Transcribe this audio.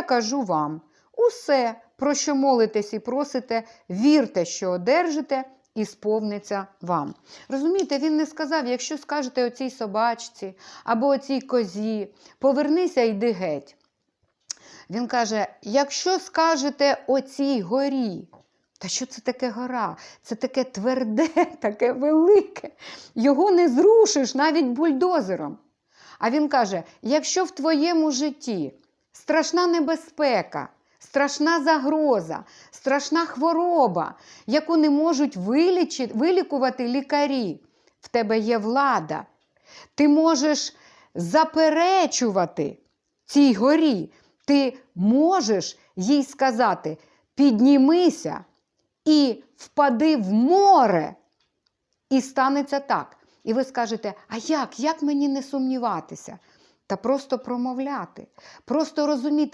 я кажу вам: усе, про що молитесь і просите, вірте, що одержите, і сповниться вам. Розумієте, він не сказав, якщо скажете оцій собачці або оцій козі, повернися йди геть. Він каже: якщо скажете оцій горі, та що це таке гора? Це таке тверде, таке велике. Його не зрушиш навіть бульдозером. А він каже: якщо в твоєму житті страшна небезпека, страшна загроза, страшна хвороба, яку не можуть вилічити, вилікувати лікарі, в тебе є влада, ти можеш заперечувати цій горі, ти можеш їй сказати: піднімися і впади в море. І станеться так. І ви скажете: а як? Як мені не сумніватися? Та просто промовляти, просто розуміти.